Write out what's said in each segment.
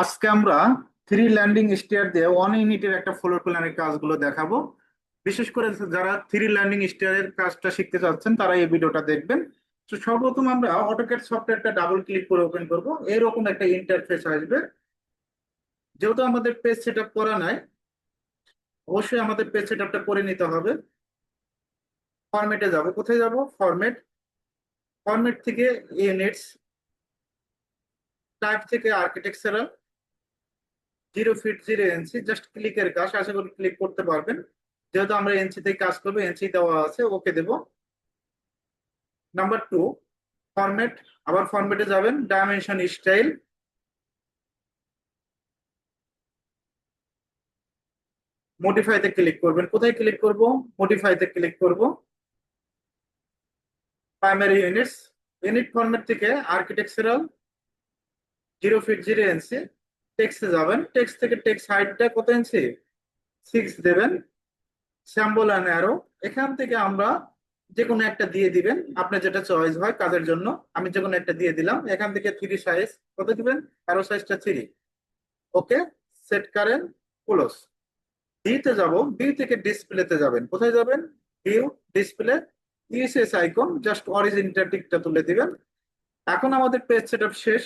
আজকে আমরা three landing stair দিয়ে ওয়ান ইউনিটের একটা ফ্লোর প্ল্যানের কাজগুলো দেখাবো। বিশেষ করে যারা থ্রি ল্যান্ডিং স্টেয়ারের কাজটা শিখতে চাচ্ছেন, তারা এই ভিডিওটা দেখবেন। তো সর্বপ্রথম আমরা অটোক্যাড সফটওয়্যারটা ডাবল ক্লিক করে ওপেন করব। এরকম একটা ইন্টারফেস আসবে। যেহেতু আমাদের পেজ সেট করা নাই, অবশ্যই আমাদের পেজ সেট করে নিতে হবে। ফরম্যাটে যাব। কোথায় যাব? ফরম্যাট ফরম্যাট থেকে ইউনিটস টাইপ থেকে architectural zero feet zero NC just ক্লিকের কাজ, আশা করি ক্লিক করতে পারবেন। যেহেতু আমরা এনসি থেকে কাজ করব এনসি দেওয়া আছে, ওকে দেব। নাম্বার টু ফরম্যাট আবার ফরম্যাটে যাবেন ডাইমেনশন স্টাইল মডিফাইতে ক্লিক করবেন। কোথায় ক্লিক করব? মডিফাইতে ক্লিক করব। প্রাইমারি ইউনিটস ইউনিট ফরম্যাট থেকে architectural zero feet zero inch টেক্সটে যাবেন। টেক্সট থেকে টেক্সট হাইটটা কত ইঞ্চি সিক্স দেবেন। স্যাম্বল অ্যান্ড অ্যারো এখান থেকে আমরা যে কোনো একটা দিয়ে দিবেন। আপনার যেটা চয়েস হয় কাজের জন্য। আমি যে কোনো একটা দিয়ে দিলাম। এখান থেকে থ্রি সাইজ কত দিবেন? অ্যারো সাইজটা থ্রি ওকে? সেট করেন। ক্লোজ ডিতে যাব। ডি থেকে ডিসপ্লেতে যাবেন। কোথায় যাবেন? View display ESS icon just অরিজিনটা টিকটা তুলে দিবেন। এখন আমাদের পেজ সেটআপ শেষ।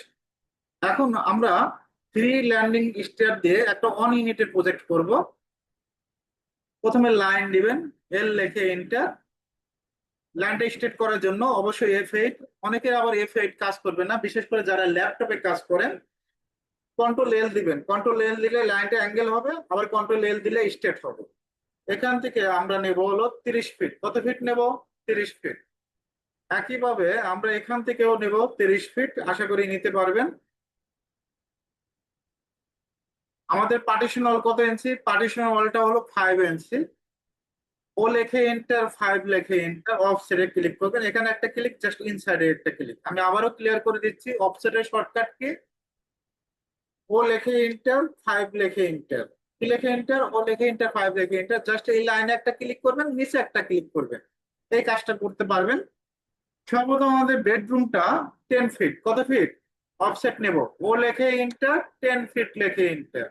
এখন আমরা থ্রি ল্যান্ডিং স্টেয়ার দিয়ে একটা অন প্রজেক্ট করব। প্রথমে লাইন দিবেন এল লেখে এন্টার লাইনটা স্টেট করার জন্য অবশ্যই এফ এইট অনেকে আবার এফ এইট কাজ করবে না, বিশেষ করে যারা ল্যাপটপে কাজ করেন। কন্ট্রোল এল দিবেন। কন্ট্রোল এল দিলে লাইনটা অ্যাঙ্গেল হবে, আবার কন্ট্রোল এল দিলে স্টেট হবে। এখান থেকে আমরা নেব হলো তিরিশ ফিট কত ফিট নেব? তিরিশ ফিট একইভাবে আমরা এখান থেকেও নেব তিরিশ ফিট আশা করি নিতে পারবেন। আমাদের পার্টিশন ওয়াল কত ইঞ্চি পার্টিশন ওয়ালটা হলো ফাইভ ইঞ্চি ও লেখে এন্টার ফাইভ লেখে এন্টার অফসেটে ক্লিক করবেন। এখানে একটা ক্লিক জাস্ট ইনসাইডে একটা ক্লিক আমি আবারও ক্লিয়ার করে দিচ্ছি অফসেটের শর্টকাট কি। ও লেখে এন্টার ফাইভ লেখে এন্টার কি লেখে এন্টার ও লেখে এন্টার ফাইভ লেখে এন্টার জাস্ট এই লাইনে একটা ক্লিক করবেন, নিচে একটা ক্লিক করবেন। এই কাজটা করতে পারবেন। সর্বপ্রথম আমাদের বেডরুমটা টেন ফিট কত ফিট অফসেট নেব। ও লেখে ইন্টার টেন ফিট লেখে ইন্টার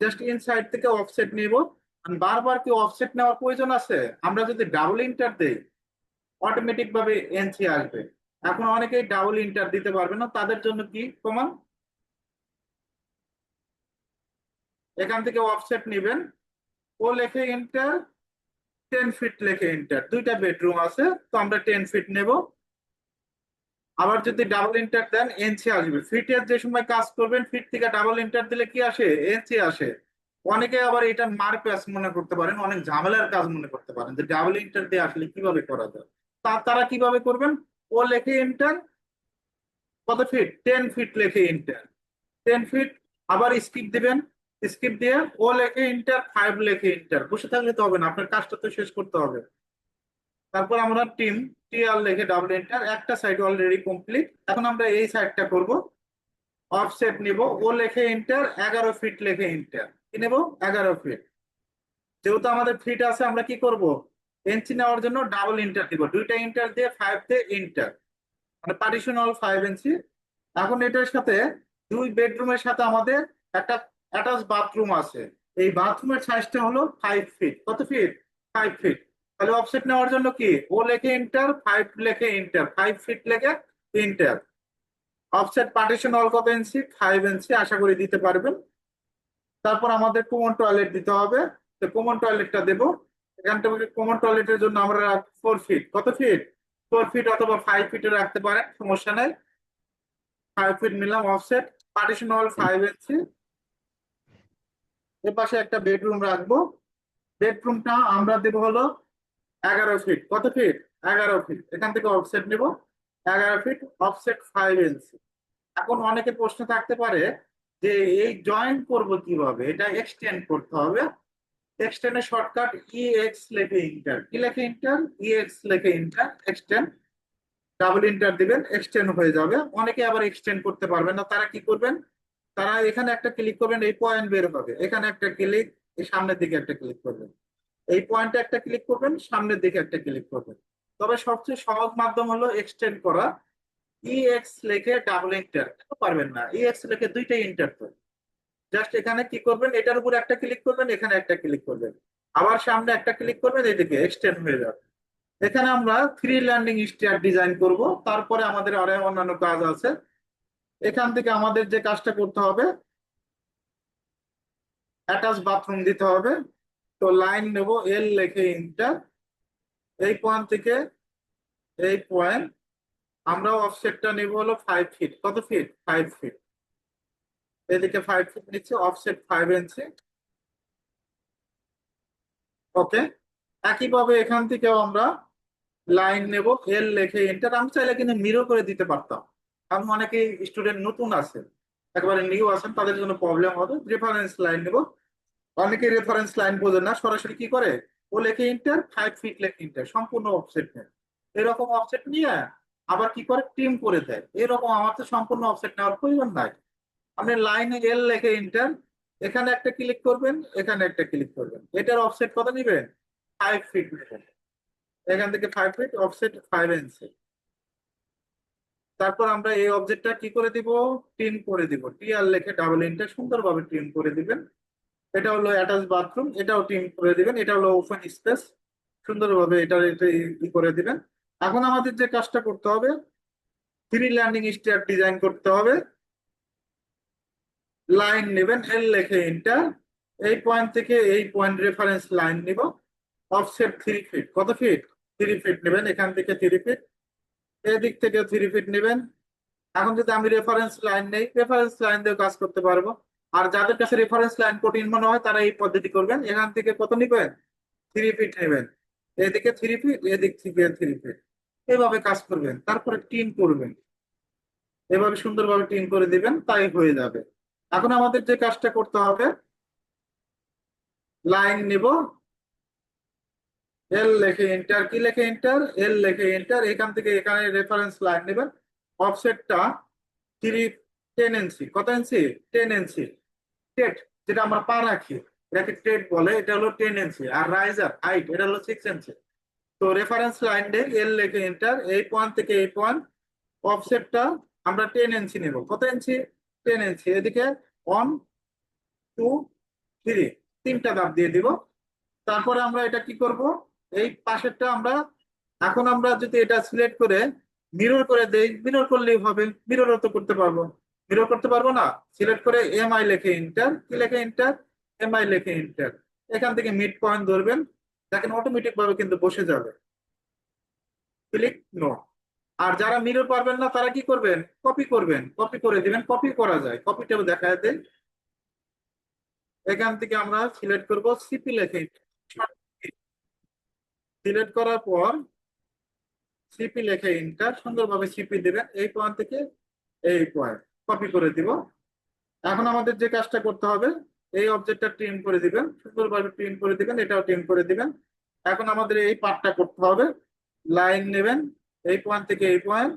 জাস্ট ইনসাইড থেকে অফসেট নেব। বারবার কি অফসেট নেওয়ার প্রয়োজন আছে? আমরা যদি ডাবল ইন্টার দেই অটোমেটিক ভাবে এনসি আসবে। এখন অনেকেই ডাবল ইন্টার দিতে পারবে না, তাদের জন্য কি প্রমাণ? এখান থেকে অফসেট নেবেন। ও লেখে ইন্টার টেন ফিট লেখে ইন্টার দুইটা বেডরুম আছে, তো আমরা টেন ফিট নেব। আবার যদি ডাবল ইন্টার দেন এনসি আসবে। ফিটের যে সময় কাজ করবেন ফিট থেকে ডাবল ইন্টার দিলে কি আসে? এনসি আসে। অনেকে আবার এটা মার মনে করতে পারেন, অনেক ঝামেলার কাজ মনে করতে পারেন যে ডাবল ইন্টার দিয়ে আসলে কীভাবে করা যায়। তা তারা কীভাবে করবেন? ও লেখে ইন্টার কত ফিট টেন ফিট লেখে ইন্টার টেন ফিট আবার স্কিপ দিবেন। স্কিপ দিয়ে ও লেখে ইন্টার ফাইভ লেখে ইন্টার বসে থাকলে তো হবে না, আপনার কাজটা তো শেষ করতে হবে। তারপর আমরা টিম টি আর লেখে ডাবল এন্টার একটা সাইড অলরেডি কমপ্লিট এখন আমরা এই সাইডটা করব। অফসেট নিব, ও লেখে এন্টার এগারো ফিট লেখে এন্টার কি নেব? এগারো ফিট যেহেতু আমাদের ফিট আছে, আমরা কি করব? এনসি নেওয়ার জন্য ডাবল ইন্টার দিব। দুইটা ইন্টার দিয়ে ফাইভ দিয়ে ইন্টার মানে পার্টিশন অল ফাইভ ইঞ্চি এখন এটার সাথে দুই বেডরুমের সাথে আমাদের একটা অ্যাটাচ বাথরুম আছে। এই বাথরুমের সাইজটা হলো ফাইভ ফিট কত ফিট ফাইভ ফিট তাহলে অফসেট নেওয়ার জন্য কি? ও লেখে ইন্টার ফাইভ লেখে ইন্টার ফাইভ ফিট লেখে ইন্টার অফসেট পার্টিশন অল কত ইঞ্চি ফাইভ ইঞ্চি আশা করি দিতে পারবেন। তারপর আমাদের কমন টয়লেট দিতে হবে। তো কমন টয়লেটটা দেব। এখান থেকে কমন টয়লেটের জন্য আমরা ফোর ফিট কত ফিট ফোর ফিট অথবা ফাইভ ফিটে রাখতে পারেন, সমস্যা নেই। ফাইভ ফিট নিলাম অফসেট পার্টিশন অল ফাইভ ইঞ্চি এর পাশে একটা বেডরুম রাখব। বেডরুমটা আমরা দেবো হলো এগারো ফিট কত ফিট এগারো ফিট এখান থেকে অফসেট নেব। এগারো ফিট অফসেট ফাইভ ইঞ্চি এখন অনেকে প্রশ্ন থাকতে পারে যে এই জয়েন করব কীভাবে? এটা এক্সটেন্ড করতে হবে। এক্সটেন্ডের শর্টকাট ই এক্স লেখে ইন্টার কি লেখে ইন্টার ই এক্স লেখে ইন্টার এক্সটেন্ড ডাবল ইন্টার দিবেন। এক্সটেন্ড হয়ে যাবে। অনেকে আবার এক্সটেন্ড করতে পারবেন না। তারা কি করবেন? তারা এখানে একটা ক্লিক করবেন, এই পয়েন্ট বের হবে। এখানে একটা ক্লিক সামনের দিকে একটা ক্লিক করবেন। এই পয়েন্টে একটা ক্লিক করবেন, সামনের দিকে একটা ক্লিক করবেন। তবে সবচেয়ে সহজ মাধ্যম হলো এক্সটেন্ড করা। ই এক্স লেখে ডাবল ইন্টার পারবেন না। ইএক্স লিখে দুইটাই ইন্টার তো জাস্ট এখানে কি করবেন, এটার উপর একটা ক্লিক করবেন, এখানে একটা ক্লিক করবেন। আবার সামনে একটা ক্লিক করবেন, এদিকে এক্সটেন্ড হয়ে যাবে। এখানে আমরা থ্রি ল্যান্ডিং স্টিয়ার ডিজাইন করব। তারপরে আমাদের আরও অন্যান্য কাজ আছে। এখান থেকে আমাদের যে কাজটা করতে হবে অ্যাটাচ বাথরুম দিতে হবে। তো লাইন নেব এল লেখে ইন্টার এই পয়েন্ট থেকে এই পয়েন্ট আমরা অফসেটটা নেব হলো ফাইভ ফিট কত ফিট ফাইভ ফিট এদিকে ফাইভ ফিট নিচ্ছে অফসেট ফাইভ ইঞ্চি ওকে একইভাবে এখান থেকেও আমরা লাইন নেব এল লেখে এন্টার আমি চাইলে কিন্তু মিরো করে দিতে পারতাম। কারণ অনেকে স্টুডেন্ট নতুন আছে একবারে নিউ আছেন, তাদের জন্য প্রবলেম হবে। রেফারেন্স লাইন নেব। অনেকে রেফারেন্স লাইন বোঝে না, সরাসরি কি করে? ও লেখে ইন্টার ফাইভ ফিট লেখে ইন্টার সম্পূর্ণ অফসেট নেয়। এরকম অফসেট নিয়ে আবার কি করে? টিম করে দেয়। এরকম আমার তো সম্পূর্ণ অফসেট নেওয়ার প্রয়োজন নাই। আপনি লাইনে এল লেখে ইন্টার এখানে একটা ক্লিক করবেন, এখানে একটা ক্লিক করবেন। এটার অফসেট কত নেবেন? ফাইভ ফিট নেবেন। এখান থেকে ফাইভ ফিট অফসেট ফাইভ ইঞ্চি তারপর আমরা এই অবজেক্টটা কি করে দিব? টিম করে দিব। টি আর লেখে ডাবল ইন্টার সুন্দরভাবে টিম করে দিবেন। এটা হলো অ্যাটাচ বাথরুম এটাও টিম করে দিবেন, এটা হলো ওপেন স্পেস সুন্দরভাবে এটা করে দিবেন। এখন আমাদের যে কাজটা করতে হবে থ্রি ল্যান্ডিং স্টিয়ার ডিজাইন করতে হবে। লাইন নেবেন এল লেখে ইন্টার এই পয়েন্ট থেকে এই পয়েন্ট রেফারেন্স লাইন নিব। অফসেট থ্রি ফিট কত ফিট থ্রি ফিট নেবেন, এখান থেকে থ্রি ফিট এদিক থেকে থ্রি ফিট নেবেন। এখন যদি আমি রেফারেন্স লাইন নেই রেফারেন্স লাইন দিয়ে কাজ করতে পারব। আর যাদের কাছে রেফারেন্স লাইন কঠিন মনে হয়, তারা এই পদ্ধতি করবেন। এখান থেকে কত নেবেন? থ্রি ফিট নেবেন। এদিকে থ্রি ফিট এদিক থেকে থ্রি ফিট এভাবে কাজ করবেন। তারপরে টিন করবেন। এভাবে সুন্দরভাবে টিন করে দিবেন, তাই হয়ে যাবে। এখন আমাদের যে কাজটা করতে হবে লাইন নিব। এল লেখে এন্টার কি লেখে এন্টার এল লেখে এন্টার এখান থেকে এখানে রেফারেন্স লাইন নেবেন। অফসেটটা থ্রি টেন ইঞ্চি কত ইঞ্চি টেন ইঞ্চি টেট যেটা আমরা পা রাখি, এটাকে টেট বলে, এটা হলো টেন ইঞ্চি আর রাইজার হাইট এটা হলো সিক্স ইঞ্চি তো রেফারেন্স লাইন ডে এল লেখে এন্টার এই পয়েন্ট থেকে এই পয়েন্ট অফসেটটা আমরা টেন ইঞ্চি নেব। কত ইঞ্চি টেন ইঞ্চি এদিকে ওয়ান টু থ্রি তিনটা দাব দিয়ে দিব। তারপরে আমরা এটা কি করব? এই পাশেরটা আমরা, এখন আমরা যদি এটা সিলেক্ট করে মিরর করে দেই মিরর করলেই হবে মিররও তো করতে পারব। মিরর করতে পারব না। সিলেক্ট করে এম আই লেখে ইন্টার কি লেখে ইন্টার এম আই লেখে ইন্টার এখান থেকে মিড পয়েন্ট ধরবেন। দেখেন অটোমেটিক ভাবে কিন্তু বসে যাবে। ক্লিক নো আর যারা মিরর পারবেন না, তারা কি করবেন? কপি করবেন। কপি করে দিবেন। কপি করা যায়। কপিটা দেখা দেন এখান থেকে আমরা সিলেক্ট করব সিপি লেখে সিলেক্ট করার পর সিপি লেখে ইন্টার সুন্দরভাবে সিপি দিবেন। এই পয়েন্ট থেকে এই পয়েন্ট কপি করে দিব। এখন আমাদের যে কাজটা করতে হবে, এই অবজেক্টটা ট্রিম করে দিবেন। সুন্দরভাবে ট্রিম করে দিবেন, এটাও ট্রিম করে দিবেন। এখন আমাদের এই পার্টটা করতে হবে। লাইন নেবেন, এই পয়েন্ট থেকে এই পয়েন্ট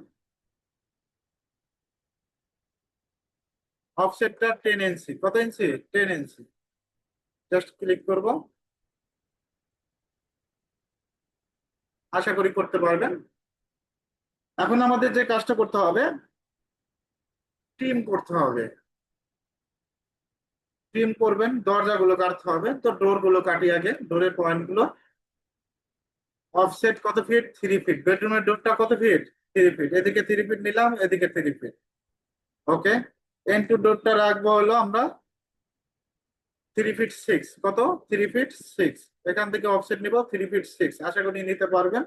অফসেটটা টেন ইঞ্চি কত ইঞ্চি টেন ইঞ্চি জাস্ট ক্লিক করব। আশা করি করতে পারবেন। এখন আমাদের যে কাজটা করতে হবে ট্রিম করতে হবে। ট্রিম করবেন, দরজাগুলো কাটতে হবে, তো ডোরগুলো কাটি আগে, ডোরের পয়েন্টগুলো অফসেট কত ফিট থ্রি ফিট বেডরুমের ডোরটা কত ফিট থ্রি ফিট এদিকে থ্রি ফিট নিলাম, এদিকে three feet okay N two ডোরটা রাখব হলো আমরা থ্রি ফিট সিক্স কত? থ্রি ফিট সিক্স এখান থেকে অফসেট নিব থ্রি ফিট সিক্স আশা করি নিতে পারবেন,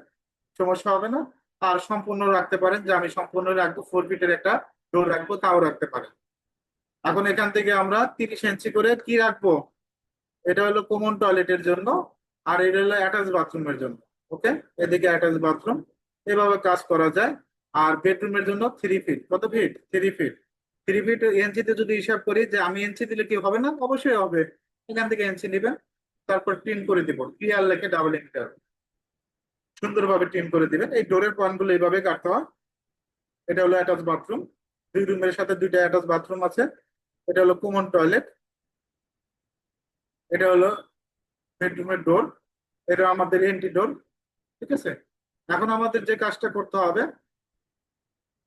সমস্যা হবে না। আর সম্পূর্ণ রাখতে পারেন যে আমি সম্পূর্ণ রাখব ফোর ফিটের একটা ডোর রাখব, তাও রাখতে পারে। এখন এখান থেকে আমরা তিরিশ ইঞ্চি করে কি রাখব? এটা হলো কমন টয়লেটের জন্য, আর এটা হলো অ্যাটাচ বাথরুমের জন্য ওকে এদিকে অ্যাটাচ বাথরুম এভাবে কাজ করা যায়। আর বেডরুমের জন্য থ্রি ফিট কত feet three feet three feet এনসিতে যদি হিসাব করি যে আমি এনসি দিলে কি হবে না? অবশ্যই হবে। এখান থেকে এনসি নেবেন, তারপর টিন করে দিব ক্লিয়ার লেখে ডাবল ইন্টার সুন্দরভাবে টিন করে দিবেন। এই ডোরের পয়েন্টগুলো এইভাবে কাটতে হয়। এটা হলো অ্যাটাচ বাথরুম দুই রুমের সাথে দুইটা অ্যাটাচ বাথরুম আছে। এটা হলো কমন টয়লেট এটা হলো বেডরুমের ডোর এটা আমাদের এন্ট্রি ডোর ঠিক আছে? এখন আমাদের যে কাজটা করতে হবে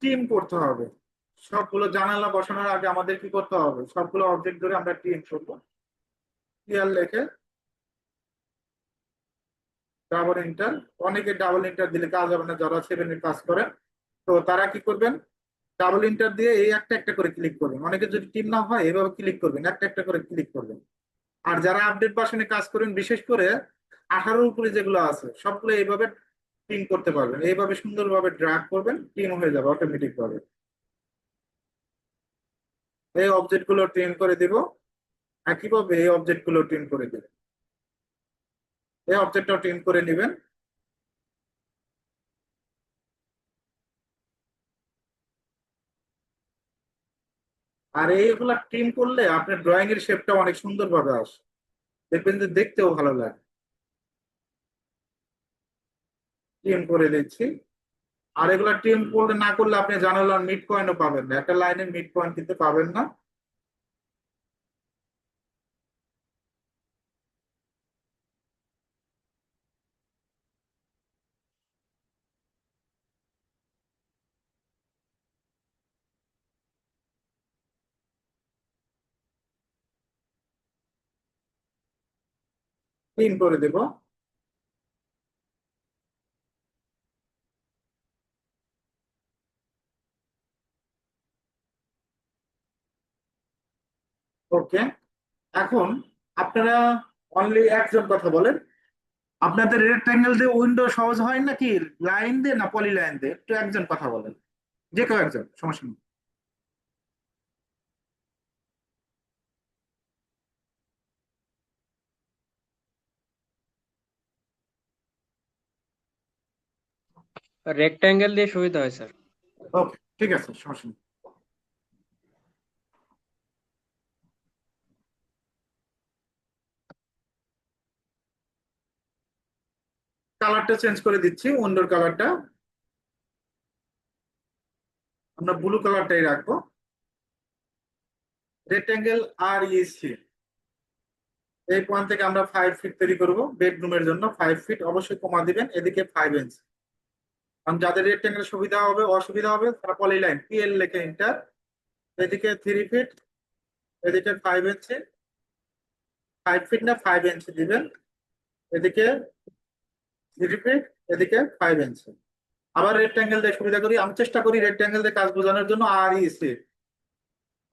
টিম করতে হবে। সবগুলো জানালা বসানোর আগে আমাদের কি করতে হবে? সবগুলো অবজেক্ট ধরে আমরা টিম করব। ক্লিয়ার লেখে ডাবল ইন্টার অনেকে ডাবল ইন্টার দিলে কাজ হবে না, যারা সেভেনের কাজ করেন তো তারা কি করবেন? ডাবল ইন্টার দিয়ে এই একটা একটা করে ক্লিক করবেন। অনেকে যদি টিম না হয়, এভাবে ক্লিক করবেন, একটা একটা করে ক্লিক করবেন। আর যারা আপডেট ভার্সনে কাজ করেন, বিশেষ করে আঠারোর উপরে যেগুলো আছে, সবগুলো এইভাবে টিম করতে পারবেন। এইভাবে সুন্দরভাবে ড্রাগ করবেন টিম হয়ে যাবে অটোমেটিক ভাবে এই অবজেক্টগুলো ট্রেন করে দিব। একইভাবে এই অবজেক্টগুলো ট্রেন করে দেবেন এই অবজেক্টটা ট্রেন করে নেবেন। আর এইগুলা ট্রিম করলে আপনার ড্রয়িং এর শেপটা অনেক সুন্দর ভাবে আসে। দেখবেন যে দেখতেও ভালো লাগে। ট্রিম করে দিচ্ছি। আর এগুলা ট্রিম করলে না করলে আপনি জানালার মিড পয়েন্টও পাবেন না। একটা লাইনের মিড পয়েন্ট কিন্তু পাবেন না। তিন করে দেব। ওকে, এখন আপনারা অনলি একজন কথা বলেন। আপনাদের রেক্ট্যাঙ্গেল দিয়ে উইন্ডো সহজ হয় নাকি লাইন দিয়ে না পলি লাইন দিয়ে? একটু একজন কথা বলেন। যে কেউ একজন, সমস্যা নেই। রেক্ট্যাঙ্গেল দিয়ে সুবিধা হয় স্যার ওকে ঠিক আছে, সমস্যা নেই। কালারটা চেঞ্জ করে দিচ্ছি, উইন্ডোর কালারটা আমরা ব্লু কালারটাই রাখব। রেক্ট্যাঙ্গেল আর ইসি এই পয়েন্ট থেকে আমরা ফাইভ ফিট তৈরি করব বেডরুমের জন্য ফাইভ ফিট অবশ্যই কমা দিবেন, এদিকে ফাইভ ইঞ্চ কারণ যাদের রেক্ট্যাঙ্গেল সুবিধা হবে, অসুবিধা হবে, তারা লাইন পিএল লেখে ইন্টার এদিকে থ্রি ফিট এদিকে ফাইভ ইঞ্চি ফাইভ ফিট না ফাইভ ইঞ্চি দিবেন এদিকে থ্রি ফিট এদিকে ফাইভ ইঞ্চি আবার রেক্ট্যাঙ্গেল দিয়ে সুবিধা করি, আমি চেষ্টা করি রেক্ট্যাঙ্গেল দিয়ে কাজ বোঝানোর জন্য আর ইসি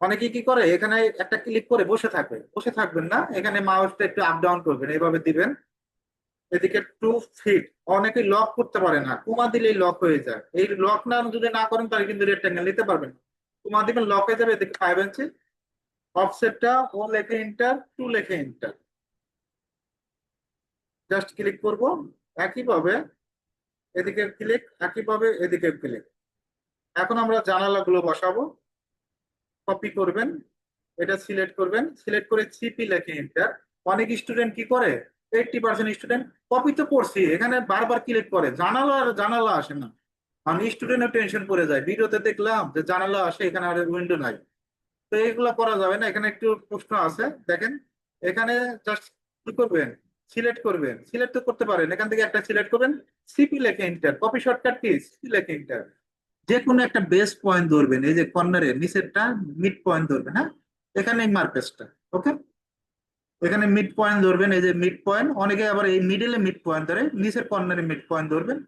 অনেকে কি করে, এখানে একটা ক্লিক করে বসে থাকবে বসে থাকবেন না, এখানে মাউসটা একটু আপ ডাউন করবেন এইভাবে দিবেন। এদিকে টু ফিট অনেকে লক করতে পারে না। কুমা দিলেই লক হয়ে যায়। এই লক না যদি না করেন, তাহলে কিন্তু রেক্ট্যাঙ্গেল নিতে পারবেন কুমা দিবেন লক হয়ে যাবে, এদিকে ফাইভ ইঞ্চি অফসেটটা ও লেখে ইন্টার টু লেখে ইন্টার জাস্ট ক্লিক করব। একইভাবে এদিকে ক্লিক একইভাবে এদিকে ক্লিক এখন আমরা জানালাগুলো বসাবো। কপি করবেন। এটা সিলেক্ট করবেন। সিলেক্ট করে সিপি লেখে ইন্টার অনেক স্টুডেন্ট কি করে? এইটটি পার্সেন্ট স্টুডেন্ট কপি তো করছি, এখানে বারবার ক্লিক করে, জানালা আর জানালা আসে না। আমি স্টুডেন্টের টেনশন পড়ে যায় ভিডিওতে দেখলাম যে জানালা আসে, এখানে আর উইন্ডো নাই। তো এইগুলো করা যাবে না, এখানে একটু প্রশ্ন আছে, দেখেন। এখানে জাস্ট কি করবেন? সিলেক্ট করবেন। সিলেক্ট তো করতে পারেন, এখান থেকে একটা সিলেক্ট করবেন সিপি লেখে এন্টার কপি শর্টকাট কি? সিপি লেখে এন্টার যে কোনো একটা বেস পয়েন্ট ধরবেন, এই যে কর্নারের নিচেরটা মিড পয়েন্ট ধরবেন হ্যাঁ? এখানে মার্কেসটা ওকে এখানে মিড পয়েন্ট ধরবেন, এই যে মিড পয়েন্ট অনেকে আবার এই মিডলে মিড পয়েন্ট ধরে, নিচের কর্নারে মিড পয়েন্ট ধরবেন।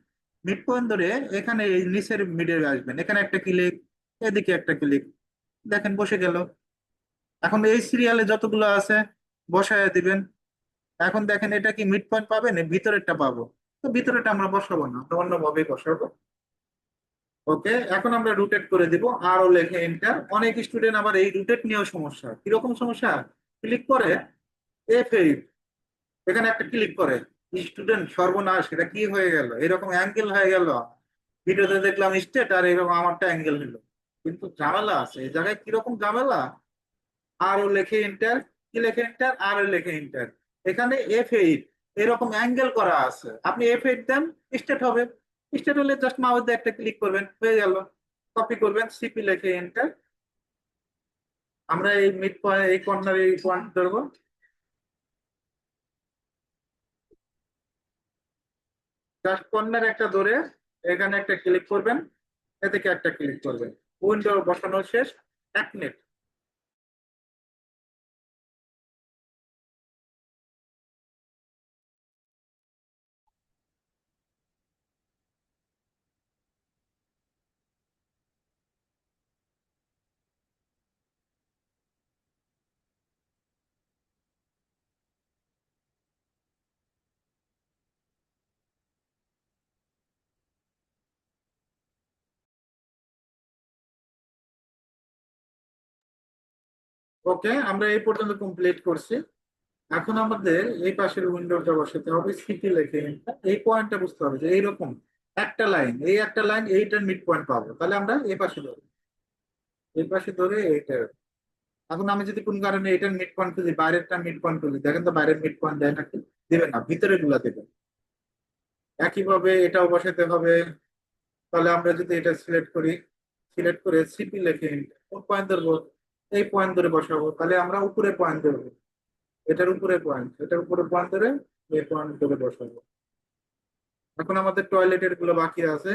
মিড পয়েন্ট ধরে এখানে এই নিচের মিডে আসবেন। এখানে একটা ক্লিক এদিকে একটা ক্লিক দেখেন, বসে গেল। এখন এই সিরিয়ালে যতগুলো আছে, বসায় দিবেন। এখন দেখেন, এটা কি মিড পয়েন্ট পাবেন ভিতরেরটা পাবো? তো ভিতরেটা আমরা বসাবো না, আমরা অন্যভাবে বসাবো। ওকে, এখন আমরা রুটেট করে দিব আরও লেখে এন্টার অনেক স্টুডেন্ট আবার এই রুটেট নিয়েও সমস্যা। কীরকম সমস্যা? ক্লিক করে এখানে একটা ক্লিক করে স্টুডেন্ট সর্বনাশ, এটা কি হয়ে গেল? এরকম অ্যাঙ্গেল হয়ে গেল। ভিডিওতে দেখলাম স্টেট আর এরকম আমারটা অ্যাঙ্গেল হলো। কিন্তু ঝামেলা আছে, এই জায়গায় কীরকম ঝামেলা? আরও লেখে ইন্টার কি লেখে এন্টার আরও লেখে ইন্টার এখানে এফ এইট এরকম অ্যাঙ্গেল করা আছে। আপনি এফ এইট দেন স্টেট হবে। স্টেট হলে জাস্ট মাউস একটা ক্লিক করবেন, হয়ে গেল। কপি করবেন সিপি লেখে এন্টার আমরা এই মিড পয়েন্ট এই কর্নার এই পয়েন্ট ধরবো। জাস্ট কর্নার একটা ধরে এখানে একটা ক্লিক করবেন, এদিকে একটা ক্লিক করবেন। উইন্ডো বসানো শেষ, এক মিনিট ওকে, আমরা এই পর্যন্ত কমপ্লিট করছি। এখন আমাদের এই পাশের উইন্ডোটা বসাতে হবে সিটি লেখে। এই পয়েন্টটা বুঝতে হবে যে এইরকম একটা লাইন এই একটা লাইন এইটার মিড পয়েন্ট পাবো। তাহলে আমরা এই পাশে ধরবো এই পাশে ধরে এইটা। এখন আমি যদি কোন কারণে এটার মিড পয়েন্ট খুঁজি বাইরেরটা মিড পয়েন্ট খুঁজি, দেখেন তো বাইরের মিড পয়েন্ট দেয় নাকি? দেবে না ভিতরে গুলা দেবে। একইভাবে এটাও বসাতে হবে। তাহলে আমরা যদি এটা সিলেক্ট করি সিলেক্ট করে সিপি লেখে, কোন পয়েন্ট ধরবো? এই পয়েন্ট ধরে বসাবো। তাহলে আমরা উপরে পয়েন্ট ধরবো। এটার উপরে পয়েন্ট এটার উপরে পয়েন্ট ধরে এই পয়েন্ট ধরে বসাবো। এখন আমাদের টয়লেটেরগুলো বাকি আছে।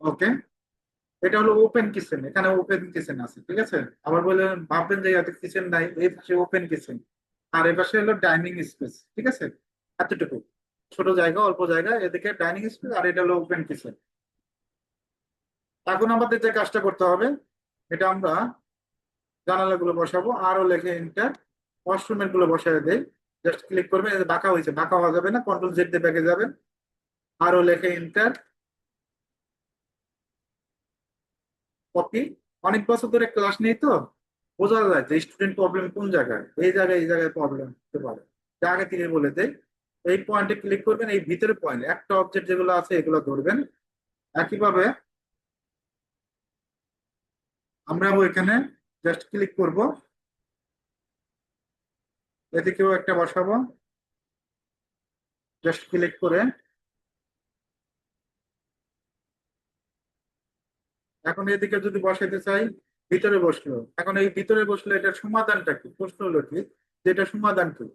ওকে এটা হলো ওপেন কিচেন এখানে ওপেন কিচেন আছে, ঠিক আছে? আবার বলে, ভাববেন যে এত কিচেন নাই, এই পাশে ওপেন কিচেন আর এই পাশে হলো ডাইনিং স্পেস ঠিক আছে? এতটুকু। ছোট জায়গা, অল্প জায়গা, এদিকে ডাইনিং স্পেস আর এটা হলো ওপেন কিচেন এখন আমাদের যে কাজটা করতে হবে, এটা আমরা জানালাগুলো বসাবো আরও লেখে ইন্টার ওয়াশরুমেরগুলো বসায় দেই। জাস্ট ক্লিক করবেন বাঁকা হয়েছে, বাঁকা হওয়া যাবে না কন্ট্রোল জেড দিয়ে ব্যাগে যাবেন আরও লেখে ইন্টার কপি। অনেক বছর ধরে ক্লাস নেই তো। বোঝা যায় যে স্টুডেন্ট প্রবলেম কোন জায়গায়? এই জায়গায় এই জায়গায় প্রবলেম হতে পারে। যা আগে থেকে বলে দেয়। এই পয়েন্টে ক্লিক করবেন, এই ভিতরে পয়েন্ট একটা অবজেক্ট যেগুলো আছে এগুলো ধরবেন। একইভাবে আমরা এখানে জাস্ট ক্লিক করব। এদিকেও একটা বসাবো। জাস্ট ক্লিক করে এখন এদিকে যদি বসাইতে চাই, ভিতরে বসল। এখন এই ভিতরে বসলে এটার সমাধানটা কি? প্রশ্ন হলো কি যেটা সমাধান কি?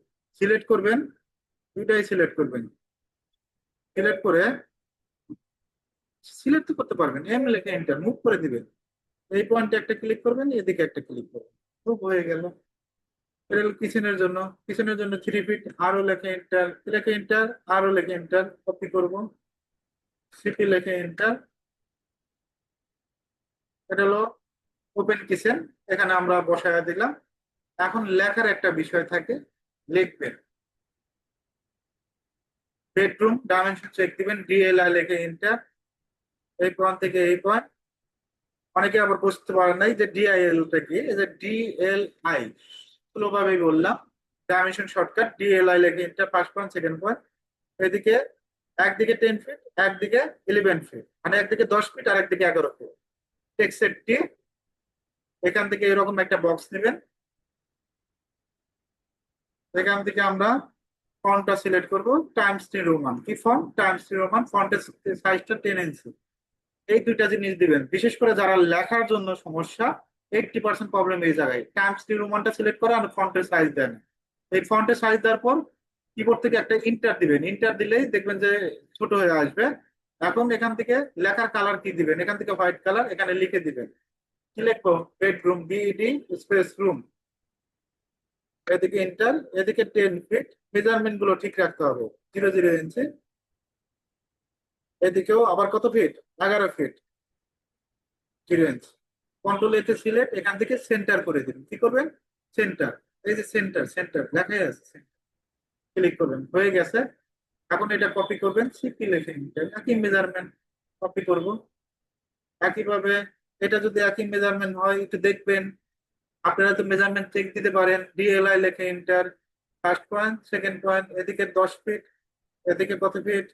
সিলেক্ট করবেন, দুইটাই সিলেক্ট করবেন। সিলেক্ট করে সিলেক্ট করতে পারবেন। এম লেখে এন্টার মুভ করে দিবেন। এই পয়েন্টে একটা ক্লিক করবেন, এদিকে একটা ক্লিক করবেন। মুভ হয়ে গেল। এটা কিচেনের জন্য। কিচেনের জন্য থ্রি ফিট আরও লেখে এন্টার লেখে এন্টার আরও লেখে এন্টার কপি করব। সিপি লেখে এন্টার এটা হলো ওপেন কিচেন এখানে আমরা বসায় দিলাম। এখন লেখার একটা বিষয় থাকে লিখবেন বেডরুম ডাইমেনশন চেক দিবেন ডিএলআই লেখে এন্টার এই পয়েন্ট থেকে এই পয়েন্ট অনেকে আবার বুঝতে পারেন নাই যে ডিআইএল টা কি? যে ডিএলআই ভাবেই বললাম ডাইমেনশন শর্টকাট ডিএলআই লেখে enter first point second point এদিকে একদিকে টেন ফিট একদিকে ইলেভেন ফিট মানে একদিকে দশ ফিট আর একদিকে এগারো ফিট টেক্সটটি এখান থেকে এরকম একটা বক্স নেবেন। এখান থেকে আমরা ফন্টটা সিলেক্ট করব। টাইমস টি রোমান কি ফন্ট টাইমস টি রোমান ফন্টের সাইজটা টেন ইঞ্চি এই দুইটা জিনিস দিবেন। বিশেষ করে যারা লেখার জন্য সমস্যা এইটটি পার্সেন্ট প্রবলেম এই জায়গায়। টাইমস টি রোমানটা সিলেক্ট করে আর ফন্টের সাইজ দেন। এই ফন্টের সাইজ দেওয়ার পর কিবোর্ড থেকে একটা ইন্টার দিবেন। ইন্টার দিলেই দেখবেন যে ছোট হয়ে আসবে। এখন এখান থেকে লেখার কালার কি দিবেন? এখান থেকে হোয়াইট কালার এখানে লিখে দিবেন। কি লিখব? বেডরুম বিইডি স্পেস রুম এদিকে ইন্টার এদিকে টেন ফিট মেজারমেন্টগুলো ঠিক রাখতে হবে। জিরো জিরো ইঞ্চি এদিকেও আবার কত ফিট এগারো ফিট জিরো ইঞ্চি কন্ট্রোল এতে সিলেক্ট এখান থেকে সেন্টার করে দিবেন। কি করবেন? সেন্টার এই যে সেন্টার সেন্টার দেখাই আছে ক্লিক করবেন। হয়ে গেছে। এখন এটা কপি করবেন সিপি লেখে একই মেজারমেন্ট কপি করব। একইভাবে এটা যদি একই মেজারমেন্ট হয়, একটু দেখবেন, আপনারা তো মেজারমেন্ট চেক দিতে পারেন ডিএলআই লেখে enter first point second point এদিকে দশ ফিট এদিকে কত ফিট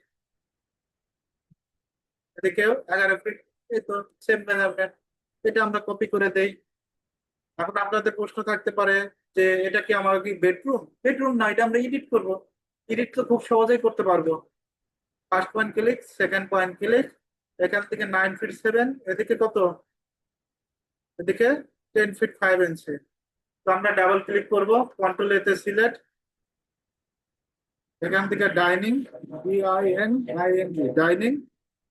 এদিকেও এগারো ফিট এই তো সেম মেজারমেন্ট এটা আমরা কপি করে দেই। এখন আপনাদের প্রশ্ন থাকতে পারে যে, এটা কি আমার কি বেডরুম বেডরুম না, এটা আমরা এডিট করব। এডিট তো খুব সহজেই করতে পারব। First point click second point click এখান থেকে নাইন ফিট সেভেন এদিকে কত? এদিকে টেন ফিট ফাইভ ইঞ্চি তো আমরা ডাবল ক্লিক করব কন্ট্রোল এতে সিলেক্ট এখান থেকে dining D I N G dining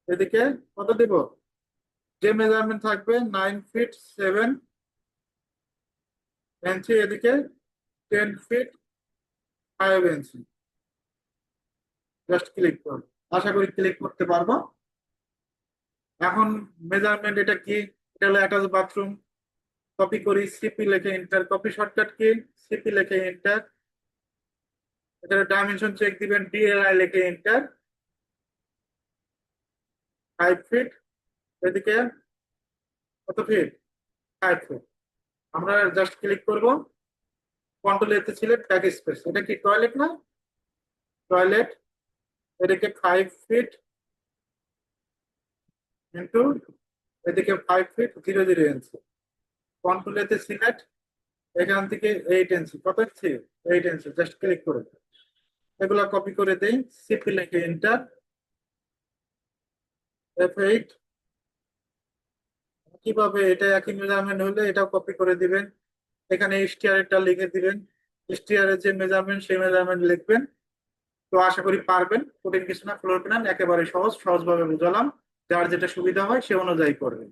এদিকে কত দেব? যে মেজারমেন্ট থাকবে নাইন ফিট সেভেন ইঞ্চি এদিকে টেন ফিট ফাইভ ইঞ্চি জাস্ট ক্লিক করো আশা করি ক্লিক করতে পারব। এখন মেজারমেন্ট এটা কি? এটা হলো অ্যাটাচ বাথরুম কপি করি সিপি লেখে এন্টার কপি শর্টকাট কি? সিপি লেখে এন্টার এটা ডাইমেনশন চেক দিবেন ডিএলআই লেখে এন্টার ফাইভ ফিট এদিকে কত ফিট ফাইভ ফিট আমরা জাস্ট ক্লিক করব। কন্ট্রোল এতে সিলেক্ট ব্যাক স্পেস এটা কি টয়লেট না? টয়লেট এদিকে ফাইভ ফিট ইন্টু এদিকে ফাইভ ফিট জিরো জিরো ইঞ্চি কন্ট্রোল এতে সিলেক্ট এখান থেকে এইট ইঞ্চি কত ইঞ্চি এইট ইঞ্চি জাস্ট ক্লিক করে। এগুলা কপি করে দেই। সিপি লেখে এন্টার এফ এইট কীভাবে এটা একই মেজারমেন্ট হলে এটাও কপি করে দিবেন। এখানে স্টিয়ারটা লিখে দিবেন। স্টিয়ারের যে মেজারমেন্ট সেই মেজারমেন্ট লিখবেন। তো আশা করি পারবেন। কঠিন কিছু না ফ্লোর প্ল্যান একেবারে সহজ, সহজভাবে বুঝালাম। যার যেটা সুবিধা হয় সে অনুযায়ী করবেন।